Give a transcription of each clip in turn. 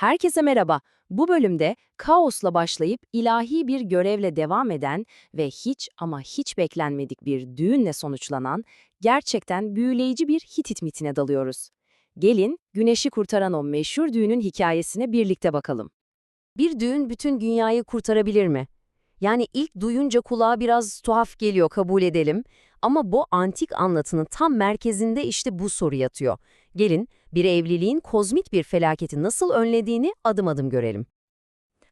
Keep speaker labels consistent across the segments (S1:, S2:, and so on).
S1: Herkese merhaba. Bu bölümde kaosla başlayıp ilahi bir görevle devam eden ve hiç ama hiç beklenmedik bir düğünle sonuçlanan gerçekten büyüleyici bir Hitit mitine dalıyoruz. Gelin, güneşi kurtaran o meşhur düğünün hikayesine birlikte bakalım. Bir düğün bütün dünyayı kurtarabilir mi? Yani ilk duyunca kulağa biraz tuhaf geliyor kabul edelim. Ama bu antik anlatının tam merkezinde işte bu soru yatıyor. Gelin bir evliliğin kozmik bir felaketi nasıl önlediğini adım adım görelim.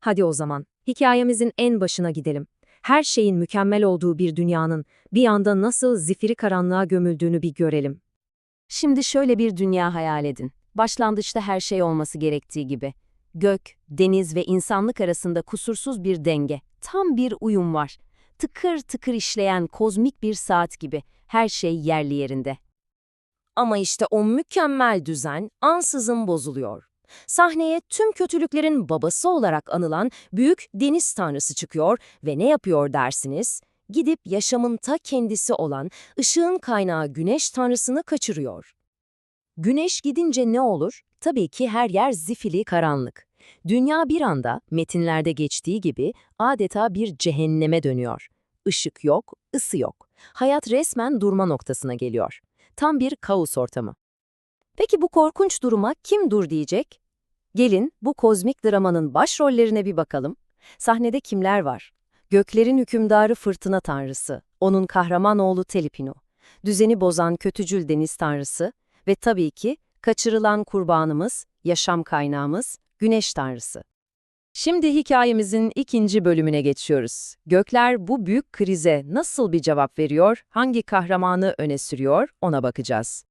S1: Hadi o zaman hikayemizin en başına gidelim. Her şeyin mükemmel olduğu bir dünyanın bir anda nasıl zifiri karanlığa gömüldüğünü bir görelim. Şimdi şöyle bir dünya hayal edin. Başlangıçta her şey olması gerektiği gibi. Gök, deniz ve insanlık arasında kusursuz bir denge, tam bir uyum var. Tıkır tıkır işleyen kozmik bir saat gibi her şey yerli yerinde. Ama işte o mükemmel düzen ansızın bozuluyor. Sahneye tüm kötülüklerin babası olarak anılan büyük deniz tanrısı çıkıyor ve ne yapıyor dersiniz? Gidip yaşamın ta kendisi olan ışığın kaynağı güneş tanrısını kaçırıyor. Güneş gidince ne olur? Tabii ki her yer zifili karanlık. Dünya bir anda, metinlerde geçtiği gibi, adeta bir cehenneme dönüyor. Işık yok, ısı yok. Hayat resmen durma noktasına geliyor. Tam bir kaos ortamı. Peki bu korkunç duruma kim dur diyecek? Gelin bu kozmik dramanın başrollerine bir bakalım. Sahnede kimler var? Göklerin hükümdarı fırtına tanrısı, onun kahraman oğlu Telipinu, düzeni bozan kötücül deniz tanrısı ve tabii ki kaçırılan kurbanımız, yaşam kaynağımız, güneş tanrısı. Şimdi hikayemizin ikinci bölümüne geçiyoruz. Gökler bu büyük krize nasıl bir cevap veriyor, hangi kahramanı öne sürüyor ona bakacağız.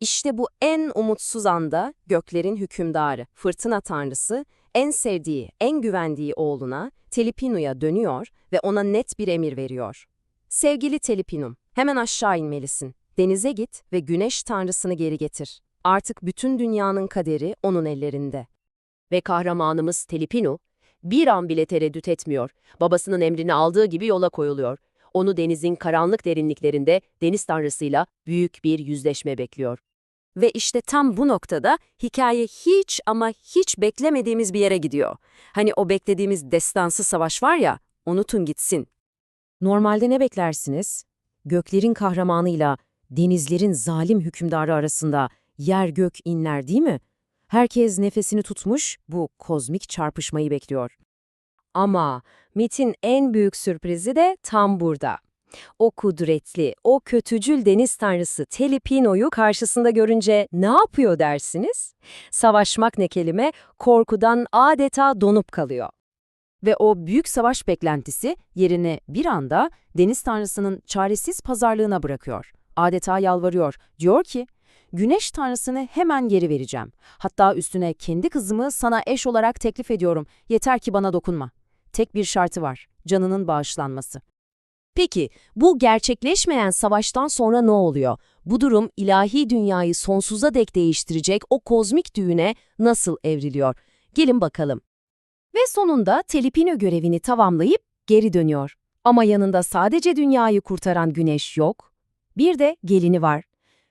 S1: İşte bu en umutsuz anda göklerin hükümdarı, fırtına tanrısı, en sevdiği, en güvendiği oğluna, Telipinu'ya dönüyor ve ona net bir emir veriyor. Sevgili Telipinum, hemen aşağı inmelisin. Denize git ve güneş tanrısını geri getir. Artık bütün dünyanın kaderi onun ellerinde. Ve kahramanımız Telipinu, bir an bile tereddüt etmiyor. Babasının emrini aldığı gibi yola koyuluyor. Onu denizin karanlık derinliklerinde deniz tanrısıyla büyük bir yüzleşme bekliyor. Ve işte tam bu noktada hikaye hiç ama hiç beklemediğimiz bir yere gidiyor. Hani o beklediğimiz destansı savaş var ya, unutun gitsin. Normalde ne beklersiniz? Göklerin kahramanıyla denizlerin zalim hükümdarı arasında yer gök inler değil mi? Herkes nefesini tutmuş bu kozmik çarpışmayı bekliyor. Ama mitin en büyük sürprizi de tam burada. O kudretli, o kötücül deniz tanrısı Telipino'yu karşısında görünce ne yapıyor dersiniz? Savaşmak ne kelime, korkudan adeta donup kalıyor. Ve o büyük savaş beklentisi yerine bir anda deniz tanrısının çaresiz pazarlığına bırakıyor. Adeta yalvarıyor. Diyor ki, güneş tanrısını hemen geri vereceğim. Hatta üstüne kendi kızımı sana eş olarak teklif ediyorum. Yeter ki bana dokunma. Tek bir şartı var, canının bağışlanması. Peki, bu gerçekleşmeyen savaştan sonra ne oluyor? Bu durum ilahi dünyayı sonsuza dek değiştirecek o kozmik düğüne nasıl evriliyor? Gelin bakalım. Ve sonunda Telipino görevini tamamlayıp geri dönüyor. Ama yanında sadece dünyayı kurtaran güneş yok. Bir de gelini var.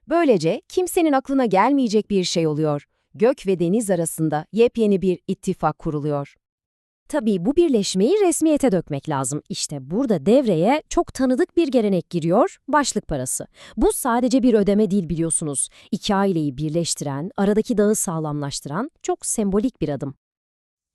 S1: Böylece kimsenin aklına gelmeyecek bir şey oluyor. Gök ve deniz arasında yepyeni bir ittifak kuruluyor. Tabii bu birleşmeyi resmiyete dökmek lazım. İşte burada devreye çok tanıdık bir gelenek giriyor, başlık parası. Bu sadece bir ödeme değil biliyorsunuz. İki aileyi birleştiren, aradaki dağı sağlamlaştıran çok sembolik bir adım.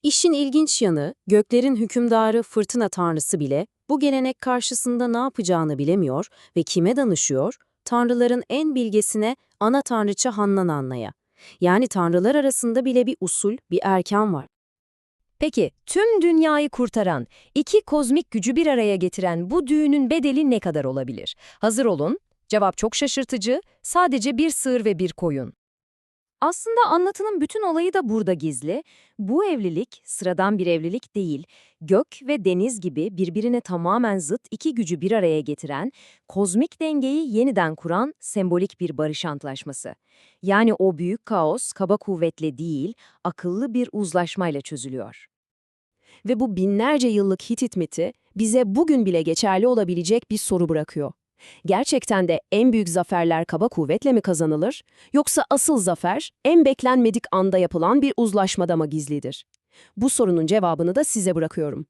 S1: İşin ilginç yanı, göklerin hükümdarı fırtına tanrısı bile bu gelenek karşısında ne yapacağını bilemiyor ve kime danışıyor? Tanrıların en bilgesine ana tanrıça Hannananna'ya. Yani tanrılar arasında bile bir usul, bir erken var. Peki, tüm dünyayı kurtaran, iki kozmik gücü bir araya getiren bu düğünün bedeli ne kadar olabilir? Hazır olun, cevap çok şaşırtıcı, sadece bir sığır ve bir koyun. Aslında anlatının bütün olayı da burada gizli. Bu evlilik sıradan bir evlilik değil, gök ve deniz gibi birbirine tamamen zıt iki gücü bir araya getiren, kozmik dengeyi yeniden kuran sembolik bir barış antlaşması. Yani o büyük kaos kaba kuvvetle değil, akıllı bir uzlaşmayla çözülüyor. Ve bu binlerce yıllık Hitit miti bize bugün bile geçerli olabilecek bir soru bırakıyor.
S2: Gerçekten de en büyük zaferler kaba kuvvetle mi kazanılır? Yoksa asıl zafer en beklenmedik anda yapılan bir uzlaşmada mı gizlidir? Bu sorunun cevabını da size bırakıyorum.